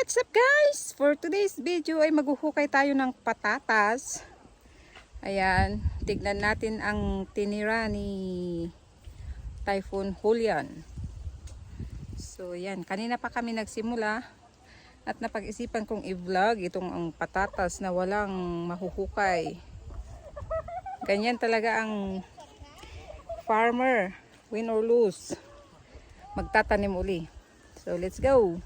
what's up guys? For today's video ay maghuhukay tayo ng patatas. Ayan, tignan natin ang tinira ni Typhoon Julian. So yan, kanina pa kami nagsimula at napag-isipan kong i-vlog itong ang patatas na walang mahuhukay. Ganyan talaga ang farmer, win or lose. Magtatanim uli. So let's go.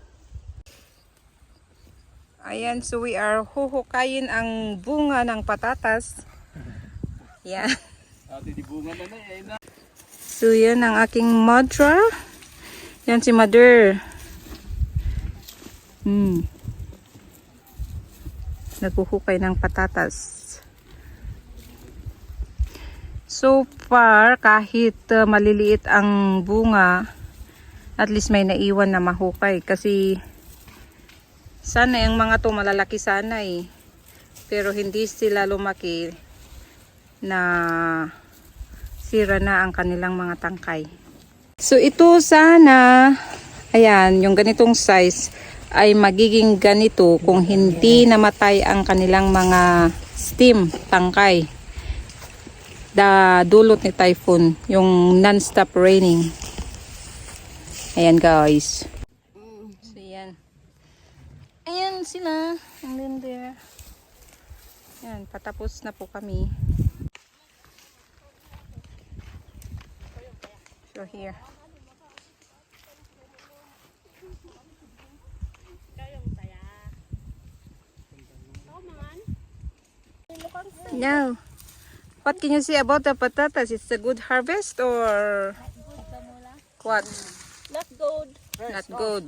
Ayan, so we are huhukayin ang bunga ng patatas. Yan. Eh. So yan ang aking madra. Yan si mother. Hmm. Naghuhukay ng patatas. So far, kahit uh, maliliit ang bunga, at least may naiwan na mahukay. Kasi sana yung mga to malalaki sana eh. Pero hindi sila lumaki na sira na ang kanilang mga tangkay. So ito sana, ayan, yung ganitong size ay magiging ganito kung hindi namatay ang kanilang mga stem, tangkay. Da dulot ni typhoon, yung non-stop raining. Ayan guys. So yan. Ayan sila. And then there. Ayan, patapos na po kami. So here. Now, what can you say about the potatoes? It's a good harvest or what? Not good Not good.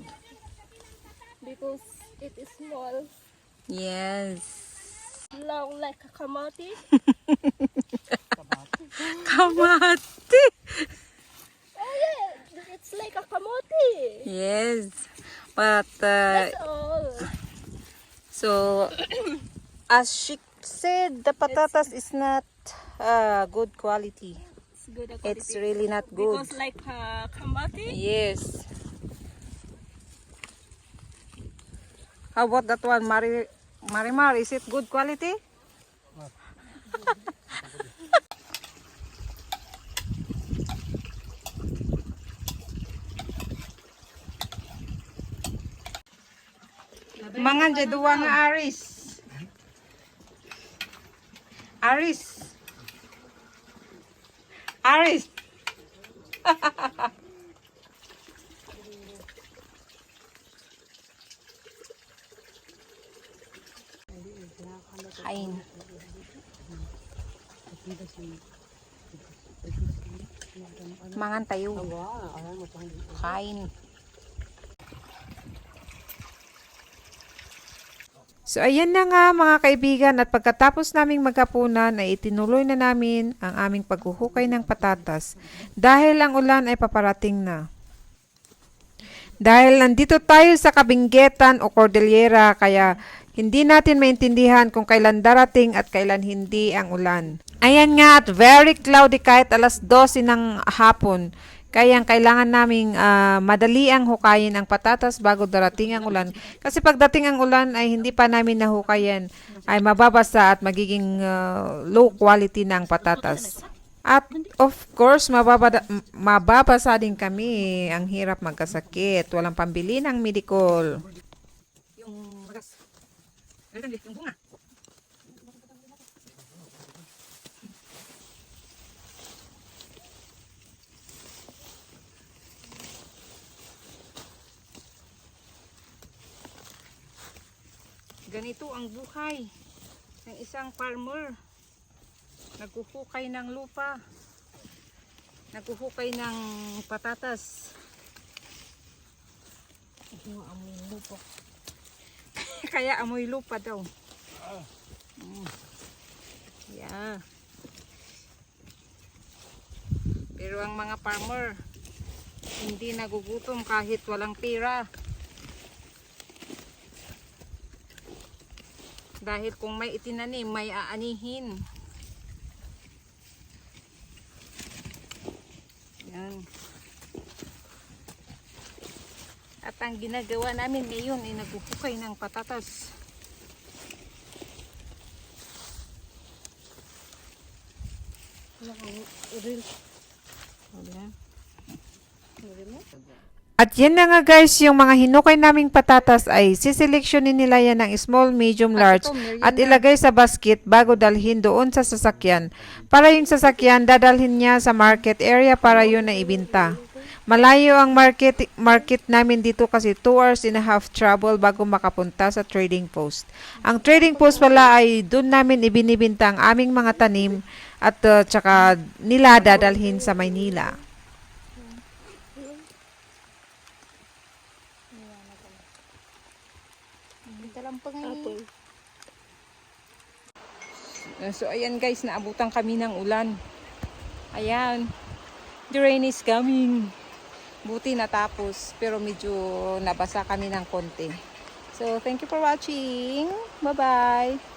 because it is small, Yes. long like a kamati. Kamati. Oh yeah, it's like a kamote. Yes. But uh, That's all. so as she said, the patatas is not uh, good quality. It's good. a It's quality. really not good. because like uh, kamati. Yes. How about that one, Mari Marimar? Is it good quality? Mangan dyan duwa nga Aris. Aris. Aris. Kain. Mangan tayo. Kain. So ayan na nga mga kaibigan at pagkatapos naming maghapunan ay itinuloy na namin ang aming paghuhukay ng patatas dahil ang ulan ay paparating na. Dahil nandito tayo sa Kabinggetan o Cordillera kaya hindi natin maintindihan kung kailan darating at kailan hindi ang ulan. Ayan nga at very cloudy kahit alas 12 ng hapon. Kaya ang kailangan naming ah, madali ang hukayin ang patatas bago darating ang ulan. Kasi pagdating ang ulan ay hindi pa namin nahukayan ay mababasa at magiging ah, low quality na ang patatas. At of course, mababasa din kami. Ang hirap magkasakit. Walang pambili ng medical. Bagas. Ganito yung bunga. Ganito ang buhay ng isang farmer. Naghuhukay ng lupa. Naghuhukay ng patatas. Kaya amoy lupa daw. Mm. Yeah. Pero ang mga farmer, hindi nagugutom kahit walang pera. Dahil kung may itinanim, may aanihin. Yan. At ang ginagawa namin ngayon ay nagpupukay ng patatas. At yan na nga guys, yung mga hinukay naming patatas ay siseleksyonin nila yan ng small, medium, large at ilagay sa basket bago dalhin doon sa sasakyan. Para yung sasakyan, dadalhin niya sa market area para yun na ibinta. Malayo ang market market namin dito kasi 2 hours and a half travel bago makapunta sa trading post. Ang trading post pala ay doon namin ibinibinta ang aming mga tanim at uh, tsaka nila dadalhin sa Maynila. Ngayon. So, ayan guys, naabutan kami ng ulan. Ayan. The rain is coming. Buti natapos, pero medyo nabasa kami ng konti. So, thank you for watching. Bye-bye.